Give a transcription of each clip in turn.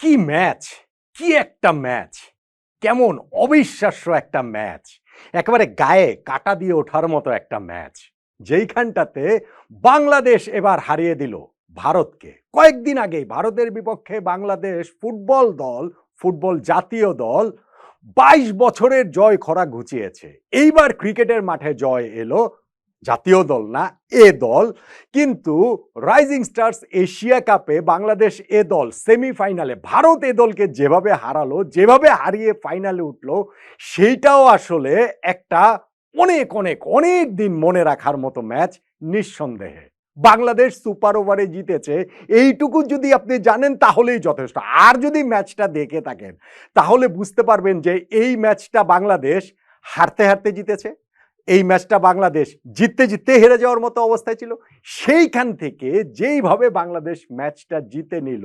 কি ম্যাচ কি একটা ম্যাচ কেমন অবিশ্বাস্য একটা ম্যাচ একেবারে গায়ে কাটা দিয়ে ওঠার মতো একটা ম্যাচ যেইখানটাতে বাংলাদেশ এবার হারিয়ে দিল ভারতকে। কয়েকদিন আগেই ভারতের বিপক্ষে বাংলাদেশ ফুটবল দল, ফুটবল জাতীয় দল বাইশ বছরের জয় খরা ঘুচিয়েছে। এইবার ক্রিকেটের মাঠে জয় এলো জাতীয় দল না, এ দল। কিন্তু রাইজিং স্টার্স এশিয়া কাপে বাংলাদেশ এ দল সেমিফাইনালে ভারত এ দলকে যেভাবে হারালো, যেভাবে হারিয়ে ফাইনালে উঠল, সেইটাও আসলে একটা অনেক অনেক অনেক দিন মনে রাখার মতো ম্যাচ নিঃসন্দেহে। বাংলাদেশ সুপার ওভারে জিতেছে, এইটুকু যদি আপনি জানেন তাহলেই যথেষ্ট। আর যদি ম্যাচটা দেখে থাকেন, তাহলে বুঝতে পারবেন যে এই ম্যাচটা বাংলাদেশ হারতে হারতে জিতেছে। এই ম্যাচটা বাংলাদেশ জিততে জিততে হেরে যাওয়ার মতো অবস্থায় ছিল। সেইখান থেকে যেইভাবে বাংলাদেশ ম্যাচটা জিতে নিল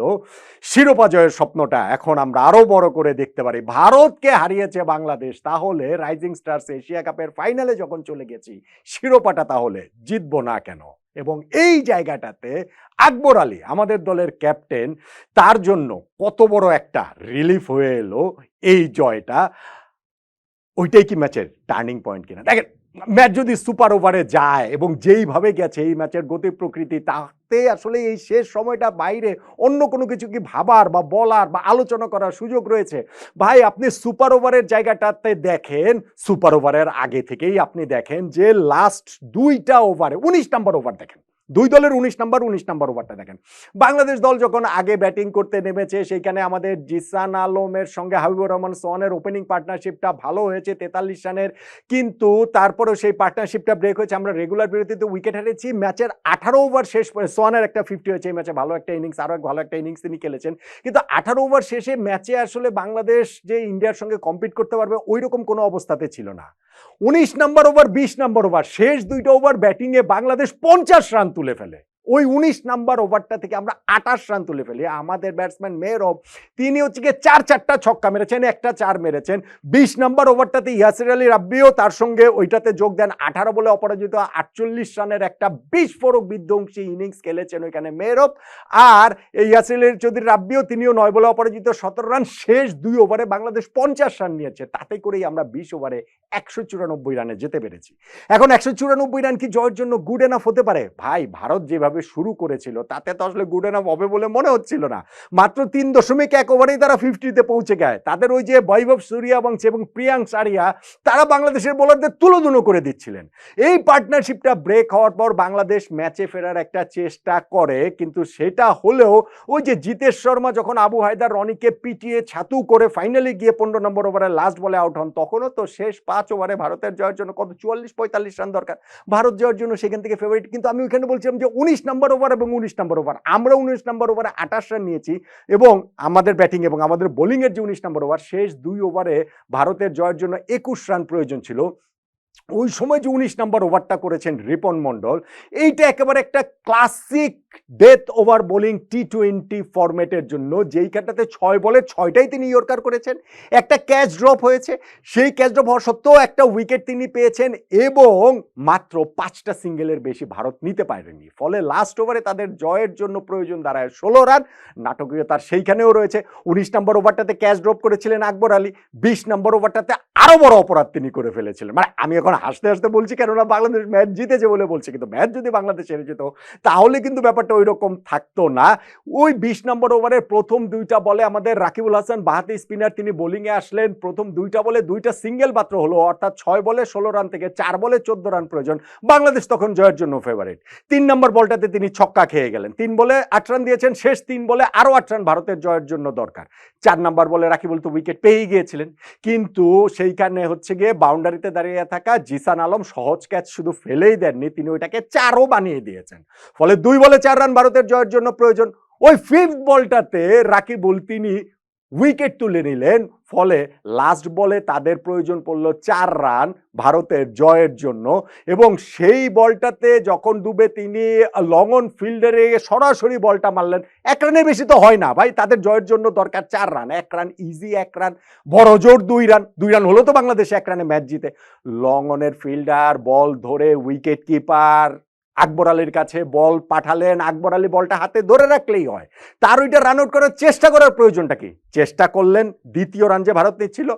শিরোপা জয়ের স্বপ্নটা এখন আমরা আরও বড় করে দেখতে পারি। ভারতকে হারিয়েছে বাংলাদেশ, তাহলে রাইজিং স্টার্স এশিয়া কাপের ফাইনালে যখন চলে গেছি, শিরোপাটা তাহলে জিতবো না কেন? এবং এই জায়গাটাতে আকবর আলী, আমাদের দলের ক্যাপ্টেন, তার জন্য কত বড় একটা রিলিফ হয়ে এলো এই জয়টা। ওইটাই কি ম্যাচের টার্নিং পয়েন্ট কিনা? দেখেন ম্যাচ যদি সুপার ওভারে যায় এবং যেইভাবে গেছে এই ম্যাচের গতি প্রকৃতি, তাতে আসলে এই শেষ সময়টা বাইরে অন্য কোনো কিছু কি ভাবার বা বলার বা আলোচনা করার সুযোগ রয়েছে? ভাই, আপনি সুপার ওভারের জায়গাটাতে দেখেন, সুপার ওভারের আগে থেকেই আপনি দেখেন যে লাস্ট দুইটা ওভারে, উনিশ নাম্বার ওভার দেখেন। দুই দলের উনিশ নাম্বার উনিশ নাম্বার ওভারটা দেখেন। বাংলাদেশ দল যখন আগে ব্যাটিং করতে নেমেছে, সেইখানে আমাদের জিসান আলমের সঙ্গে হাবিবুর রহমান সোহানের ওপেনিং পার্টনারশিপটা ভালো হয়েছে, তেতাল্লিশ রানের। কিন্তু তারপরেও সেই পার্টনারশিপটা ব্রেক হয়েছে। আমরা রেগুলার বিরতিতে উইকেট হারিয়েছি। ম্যাচের আঠারো ওভার শেষ সোহানের একটা ফিফটি হয়েছে এই ম্যাচে। ভালো একটা ইনিংস আরও ভালো একটা ইনিংস তিনি খেলেছেন। কিন্তু আঠারো ওভার শেষে ম্যাচে আসলে বাংলাদেশ যে ইন্ডিয়ার সঙ্গে কম্পিট করতে পারবে ওই রকম কোনো অবস্থাতে ছিল না। উনিশ নম্বর ওভার বিশ নম্বর ওভার শেষ দুইটা ওভার ব্যাটিংয়ে বাংলাদেশ পঞ্চাশ রান তুলে ফেলে। ওই উনিশ নাম্বার ওভারটা থেকে আমরা আঠাশ রান তুলে ফেলি। আমাদের ব্যাটসম্যান মেহরব তিনি হচ্ছে গিয়ে চার চারটা ছক্কা মেরেছেন, একটা চার মেরেছেন। বিশ নাম্বার ওভারটাতে ইয়াসির আলী রাব্বিও তার সঙ্গে ওইটাতে যোগ দেন আঠারো বলে অপরাজিত, আটচল্লিশ রানের একটা বিস্ফোরক বিধ্বংসী ইনিংস খেলেছেন ওইখানে মেহরব আর এই ইয়াসির আলী চৌধুরী রাব্বিও তিনিও নয় বলে অপরাজিত, সতেরো রান শেষ দুই ওভারে বাংলাদেশ পঞ্চাশ রান নিয়েছে। তাতে করেই আমরা বিশ ওভারে একশো চুরানব্বই রানে যেতে পেরেছি। এখন একশো চুরানব্বই রান কি জয়ের জন্য গুড এনাফ হতে পারে? ভাই, ভারত যেভাবে শুরু করেছিল, তাতে তো আসলে গুড এনাফ হবে বলে মনে হচ্ছিল না। মাত্র তিন দশমিক এক ওভারেই তারা ফিফটিতে পৌঁছে গেছে। তাদের ওই যে বৈভব সূর্যবংশী এবং প্রিয়াংশ আরিয়া, তারা বাংলাদেশের বোলারদের তুলোধুনো করে দিচ্ছিলেন। এই পার্টনারশিপটা ব্রেক হওয়ার পর বাংলাদেশ ম্যাচে ফেরার একটা চেষ্টা করে, কিন্তু সেটা হলেও ওই যে জিতেশ শর্মা যখন আবু হায়দার রনিকে পিটিয়ে ছাতু করে ফাইনালি গিয়ে পনেরো নম্বর ওভারে লাস্ট বলে আউট হন, তখনও তো শেষ পাঁচ ওভারে ভারতের জয়ের জন্য কত চুয়াল্লিশ পঁয়তাল্লিশ রান দরকার। ভারত জয়ের জন্য সেখান থেকে ফেভারিট কিন্তু আমি ওইখানে বলছিলাম যে উনিশ নম্বর ওভার এবং উনিশ নম্বর ওভার আমরা উনিশ নম্বর ওভারে আঠাশ রান নিয়েছি এবং আমাদের ব্যাটিং এবং আমাদের বোলিংয়ের যে উনিশ নম্বর ওভার শেষ দুই ওভারে ভারতের জয়ের জন্য একুশ রান প্রয়োজন ছিল। ওই সময় যে উনিশ নম্বর ওভারটা করেছেন রিপন মণ্ডল, এইটা একেবারে একটা classic death over bowling T twenty ফরম্যাটের জন্য, যেইখানটাতে ছয় বলে ছয়টাই তিনি ইয়র্কার করেছেন। একটা ক্যাচ ড্রপ হয়েছে, সেই ক্যাচ ড্রপ হওয়া সত্ত্বেও একটা উইকেট তিনি পেয়েছেন এবং মাত্র পাঁচটা সিঙ্গেলের বেশি ভারত নিতে পারেনি। ফলে লাস্ট ওভারে তাদের জয়ের জন্য প্রয়োজন দাঁড়ায় ষোলো রান নাটকীয়তার সেইখানেও রয়েছে। উনিশ নম্বর ওভারটাতে ক্যাচ ড্রপ করেছিলেন আকবর আলী, বিশ নম্বর ওভারটাতে আরও বড় অপরাধ তিনি করে ফেলেছিলেন। মানে আমি এখন হাসতে হাসতে বলছি কেননা বাংলাদেশ ম্যাচ জিতেছে বলে বলছি। কিন্তু ম্যাচ যদি বাংলাদেশ হেরে যেত, তাহলে কিন্তু ব্যাপারটা ওই রকম থাকতো না। ওই বিশ নম্বর ওভারের প্রথম দুইটা বলে আমাদের রাকিবুল হাসান বাহাতি স্পিনার, তিনি বোলিংয়ে আসলেন। প্রথম দুইটা বলে দুইটা সিঙ্গেল মাত্র হলো, অর্থাৎ ছয় বলে ষোলো রান থেকে চার বলে চোদ্দ রান প্রয়োজন। বাংলাদেশ তখন জয়ের জন্য ফেভারিট তিন নম্বর বলটাতে তিনি ছক্কা খেয়ে গেলেন। তিন বলে আট রান দিয়েছেন, শেষ তিন বলে আরও আট রান ভারতের জয়ের জন্য দরকার। চার নম্বর বলে রাকিবুল তো উইকেট পেয়েই গিয়েছিলেন। কিন্তু সেইখানে হচ্ছে গিয়ে বাউন্ডারিতে দাঁড়িয়ে থাকা জিসান আলম সহজ ক্যাচ শুধু ফেলেই দেননি, তিনি ওইটাকে চারও বানিয়ে দিয়েছেন। ফলে দুই বলে চার রান ভারতের জয়ের জন্য প্রয়োজন। ওই ফিফথ বলটাতে রাকিব তিনি উইকেট তুলে নিলেন, ফলে লাস্ট বলে তাদের প্রয়োজন পড়ল চার রান ভারতের জয়ের জন্য এবং সেই বলটাতে যখন ডুবে তিনি লং ফিল্ডারে সরাসরি বলটা মারলেন, এক রানের বেশি তো হয় না ভাই, তাদের জয়ের জন্য দরকার চার রান, এক রান ইজি এক রান, বড় জোর দুই রান দুই রান হলো তো বাংলাদেশ এক রানে ম্যাচ জিতে। লং অনের ফিল্ডার বল ধরে উইকেট কিপার আকবর আলীর কাছে বল পাঠালেন। আকবর আলী বলটা হাতে ধরে রাখলেই হয়। তার ওইটা রান আউট করার চেষ্টা করার প্রয়োজনটা কি? চেষ্টা করলেন, দ্বিতীয় রান যে ভারত নিচ্ছিল,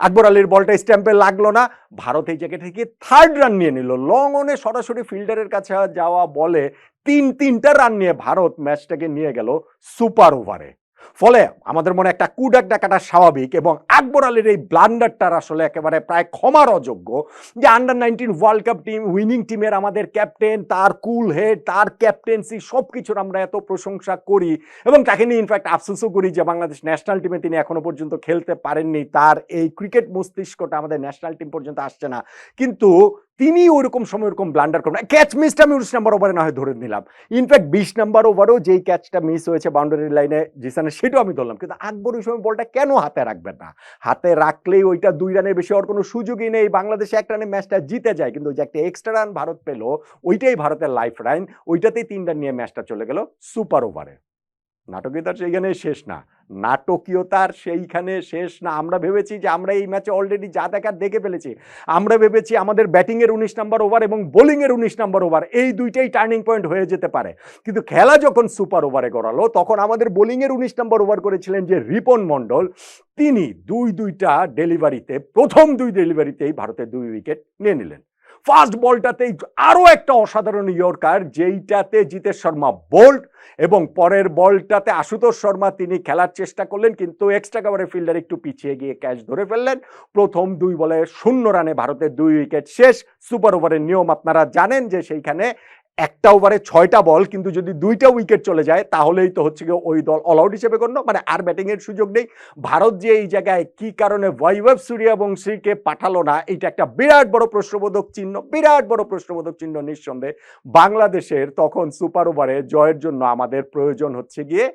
আকবর আলীর বলটা স্ট্যাম্পে লাগল না। ভারত এই জায়গা থেকে থার্ড রান নিয়ে নিল। লং অনে সরাসরি ফিল্ডারের কাছে যাওয়া বলে তিন তিনটা রান নিয়ে ভারত ম্যাচটাকে নিয়ে গেল সুপার ওভারে ফলে আমাদের মনে একটা কুডাক ডাকাটা স্বাভাবিক এবং আকবর আলীর এই ব্লান্ডারটার আসলে একেবারে প্রায় ক্ষমার অযোগ্য যে under nineteen world cup team winning টিমের আমাদের ক্যাপ্টেন তার কুল হেড তার ক্যাপ্টেন্সি সব কিছুর আমরা এত প্রশংসা করি এবং তাকে নিয়ে ইনফ্যাক্ট আফসোসও করি যে বাংলাদেশ ন্যাশনাল টিমে তিনি এখনও পর্যন্ত খেলতে পারেননি। তার এই ক্রিকেট মস্তিষ্কটা আমাদের ন্যাশনাল টিম পর্যন্ত আসছে না। কিন্তু তিনি ওইরকম সময় ওরকম ব্লান্ডার করবেন। ক্যাচ মিসটা আমি উনিশ নাম্বার ওভারে না হয় ধরে নিলাম। ইনফ্যাক্ট বিশ নাম্বার ওভারেও যেই ক্যাচটা মিস হয়েছে বাউন্ডারি লাইনে জিসানের সেটাও আমি ধরলাম। কিন্তু আকবর ওই সময় বলটা কেন হাতে রাখবেন না? হাতে রাখলেই ওইটা দুই রানের বেশি হওয়ার কোনো সুযোগই নেই। বাংলাদেশে এক রানে ম্যাচটা জিতে যায়, কিন্তু ওই যে একটা এক্সট্রা রান ভারত পেল, ওইটাই ভারতের লাইফ লাইন ওইটাতেই তিন রান নিয়ে ম্যাচটা চলে গেল সুপার ওভারে নাটকীয়তার সেইখানে শেষ না। নাটকীয়তার সেইখানে শেষ না। আমরা ভেবেছি যে আমরা এই ম্যাচে অলরেডি যা দেখার দেখে ফেলেছি। আমরা ভেবেছি আমাদের ব্যাটিংয়ের উনিশ নম্বর ওভার এবং বোলিংয়ের উনিশ নম্বর ওভার এই দুইটাই টার্নিং পয়েন্ট হয়ে যেতে পারে। কিন্তু খেলা যখন সুপার ওভারে গড়ালো, তখন আমাদের বোলিংয়ের উনিশ নম্বর ওভার করেছিলেন যে রিপন মণ্ডল। তিনি দুই দুইটা ডেলিভারিতে প্রথম দুই ডেলিভারিতেই ভারতের দুই উইকেট নিয়ে নিলেন। ফার্স্ট বলটাতেই আরও একটা অসাধারণ ইয়র্কার, যেইটাতে জিতেশ শর্মা বোল্ড এবং পরের বলটাতে আশুতোষ শর্মা তিনি খেলার চেষ্টা করলেন, কিন্তু এক্সট্রা কাভারে ফিল্ডার একটু পিছিয়ে গিয়ে ক্যাচ ধরে ফেললেন। প্রথম দুই বলে শূন্য রানে ভারতের দুই উইকেট শেষ। সুপার ওভারের নিয়ম আপনারা জানেন যে সেইখানে একটা ওভারে ছয়টা বল, কিন্তু যদি দুইটা উইকেট চলে যায়, তাহলেই তো হচ্ছে গিয়ে ওই দল অল আউট হিসেবে গণ্য। মানে আর ব্যাটিংয়ের সুযোগ নেই। ভারত যে এই জায়গায় কি কারণে বৈভব সূর্যবংশীকে পাঠালো না, এটা একটা বিরাট বড় প্রশ্নবোধক চিহ্ন, বিরাট বড় প্রশ্নবোধক চিহ্ন নিঃসন্দেহে। বাংলাদেশের তখন সুপার ওভারে জয়ের জন্য আমাদের প্রয়োজন হচ্ছে গিয়ে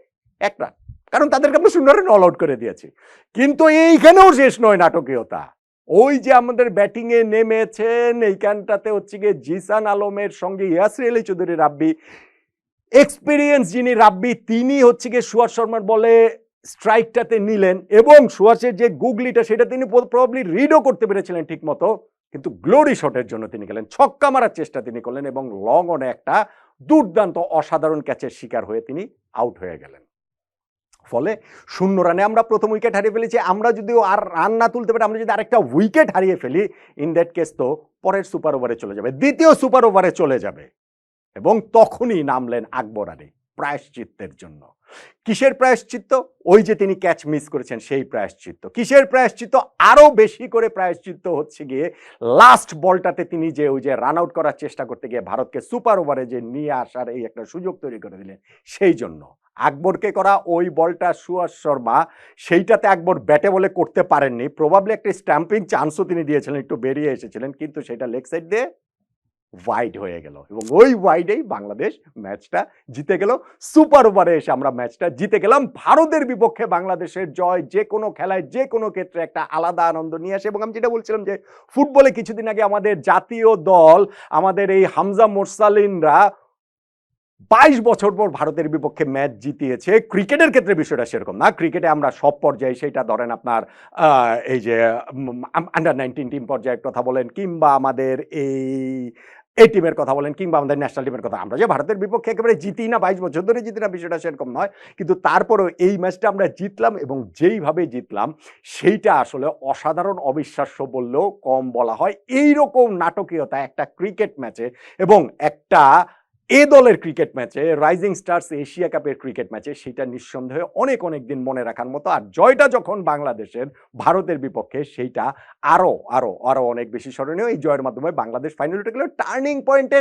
এক রান কারণ তাদেরকে আমরা রান অল আউট করে দিয়েছি। কিন্তু এইখানেও শেষ নয় নাটকীয়তা। ওই যে আমাদের ব্যাটিংয়ে নেমেছেন, এইখানটাতে হচ্ছে গিয়ে জিসান আলমের সঙ্গে ইয়াসির আলী চৌধুরী রাব্বি। এক্সপিরিয়েন্স যিনি রাব্বি, তিনি হচ্ছে গিয়ে সুয়াস শর্মার বলে স্ট্রাইকটাতে নিলেন এবং সুয়াসের যে গুগলিটা, সেটা তিনি প্রবলি রিডও করতে পেরেছিলেন ঠিক মতো কিন্তু গ্লোরি শটের জন্য তিনি গেলেন। ছক্কা মারার চেষ্টা তিনি করলেন এবং লং অনে একটা দুর্দান্ত অসাধারণ ক্যাচের শিকার হয়ে তিনি আউট হয়ে গেলেন। ফলে শূন্য রানে আমরা প্রথম উইকেট হারিয়ে ফেলেছি। আমরা যদি আর রান না তুলতে পারি, আমরা যদি আরেকটা উইকেট হারিয়ে ফেলি ইন দ্যাট কেস তো পরের সুপার ওভারে চলে যাবে, দ্বিতীয় সুপার ওভারে চলে যাবে। এবং তখনই নামলেন আকবর আলী প্রায়শ্চিত্তের জন্য। কিসের প্রায়শ্চিত্ত? ওই যে তিনি ক্যাচ মিস করেছেন, সেই প্রায়শ্চিত্ত। কিসের প্রায়শ্চিত্ত? আরও বেশি করে প্রায়শ্চিত্ত হচ্ছে গিয়ে লাস্ট বলটাতে তিনি যে ওই যে রান আউট করার চেষ্টা করতে গিয়ে ভারতকে সুপার ওভারে যে নিয়ে আসার এই একটা সুযোগ তৈরি করে দিলেন, সেই জন্য। আকবরকে করা ওই বলটা সুয়াস শর্মা, সেইটাতে আকবর ব্যাটে বলে করতে পারেননি। প্রবাবলি একটা স্ট্যাম্পিং চান্সও তিনি দিয়েছিলেন, একটু বেরিয়ে এসেছিলেন, কিন্তু সেটা লেগ সাইড দিয়ে ওয়াইড হয়ে গেল এবং ওই ওয়াইডেই বাংলাদেশ ম্যাচটা জিতে গেল। সুপার ওভারে এসে আমরা ম্যাচটা জিতে গেলাম। ভারতের বিপক্ষে বাংলাদেশের জয় যে কোনো খেলায়, যে কোনো ক্ষেত্রে একটা আলাদা আনন্দ নিয়ে আসে এবং আমি যেটা বলছিলাম যে, ফুটবলে কিছুদিন আগে আমাদের জাতীয় দল, আমাদের এই হামজা মোরসালিনরা বাইশ বছর পর ভারতের বিপক্ষে ম্যাচ জিতিয়েছে। ক্রিকেটের ক্ষেত্রে বিষয়টা সেরকম না। ক্রিকেটে আমরা সব পর্যায়ে সেটা ধরেন আপনার এই যে আন্ডার নাইনটিন টিম পর্যায়ের কথা বলেন কিংবা আমাদের এই এই টিমের কথা বলেন কিংবা আমাদের ন্যাশনাল টিমের কথা। আমরা যে ভারতের বিপক্ষে একেবারে জিতি না, বাইশ বছর ধরে জিতি না বিষয়টা সেরকম নয়। কিন্তু তারপরেও এই ম্যাচটা আমরা জিতলাম এবং যেইভাবে জিতলাম, সেইটা আসলে অসাধারণ অবিশ্বাস্য বললেও কম বলা হয়। এই রকম নাটকীয়তা একটা ক্রিকেট ম্যাচে এবং একটা এ দলের ক্রিকেট ম্যাচে রাইজিং স্টার্স এশিয়া কাপের ক্রিকেট ম্যাচে সেটা নিঃসন্দেহে অনেক অনেক দিন মনে রাখার মতো। আর জয়টা যখন বাংলাদেশের, ভারতের বিপক্ষে, সেইটা আরও আরও আরও অনেক বেশি স্মরণীয়। এই জয়ের মাধ্যমে বাংলাদেশ ফাইনাল উঠে গেল। টার্নিং পয়েন্টে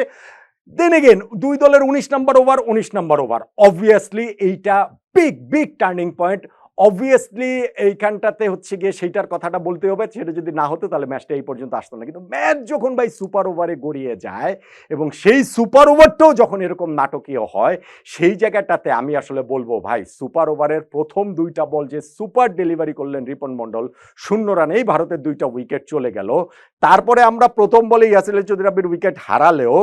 দেন এগেন দুই দলের উনিশ নম্বর ওভার উনিশ নম্বর ওভার অবভিয়াসলি এইটা big big turning point obviously এইখানটাতে হচ্ছে গিয়ে সেইটার কথাটা বলতে হবে, সেটা যদি না হতো তাহলে ম্যাচটা এই পর্যন্ত আসতো না। কিন্তু ম্যাচ যখন ভাই সুপার ওভারে গড়িয়ে যায় এবং সেই সুপার ওভারটাও যখন এরকম নাটকীয় হয়, সেই জায়গাটাতে আমি আসলে বলব ভাই সুপার ওভারের প্রথম দুইটা বল যে সুপার ডেলিভারি করলেন রিপন মণ্ডল, শূন্য রানেই ভারতের দুইটা উইকেট চলে গেল। তারপরে আমরা প্রথম বলে ইয়াসিল চৌধুরী উইকেট হারালেও,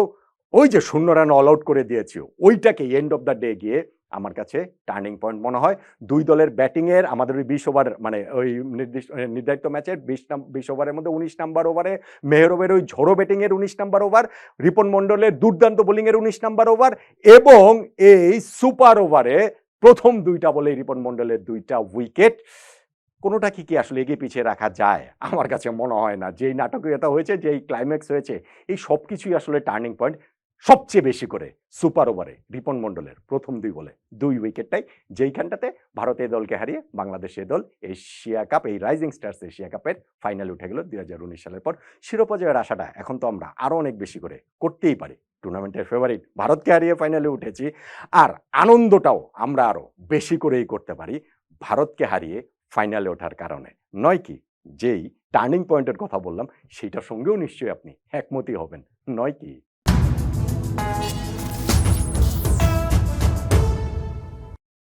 ওই যে শূন্য রান অল আউট করে দিয়েছি ওইটাকে এন্ড অফ দ্য ডে গিয়ে আমার কাছে টার্নিং পয়েন্ট মনে হয়। দুই দলের ব্যাটিংয়ের আমাদের ওই বিশ ওভার মানে ওই নির্দিষ্ট নির্ধারিত ম্যাচের বিশ বিশ ওভারের মধ্যে উনিশ নাম্বার ওভারে মেহরবের ওই ঝোড়ো ব্যাটিংয়ের উনিশ নাম্বার ওভার রিপন মণ্ডলের দুর্দান্ত বোলিংয়ের উনিশ নাম্বার ওভার এবং এই সুপার ওভারে প্রথম দুইটা বলে রিপন মণ্ডলের দুইটা উইকেট কোনোটা কি কি আসলে এগিয়ে পিছিয়ে রাখা যায়? আমার কাছে মনে হয় না। যেই নাটকীয়তা হয়েছে, যেই ক্লাইম্যাক্স হয়েছে, এই সব কিছুই আসলে টার্নিং পয়েন্ট সবচেয়ে বেশি করে সুপার ওভারে রিপন মণ্ডলের প্রথম দুই বলে, দুই উইকেটটাই যেইখানটাতে ভারত এই দলকে হারিয়ে বাংলাদেশ এই দল এশিয়া কাপ, এই রাইজিং স্টার্স এশিয়া কাপের ফাইনালে উঠে গেল দুই হাজার উনিশ সালের পর। শিরোপা জয়ের আশাটা এখন তো আমরা আরও অনেক বেশি করে করতেই পারি। টুর্নামেন্টের ফেভারিট ভারতকে হারিয়ে ফাইনালে উঠেছি। আর আনন্দটাও আমরা আরও বেশি করেই করতে পারি ভারতকে হারিয়ে ফাইনালে ওঠার কারণে। নয় কি, যেই টার্নিং পয়েন্টের কথা বললাম, সেইটার সঙ্গেও নিশ্চয়ই আপনি একমতই হবেন। নয় কি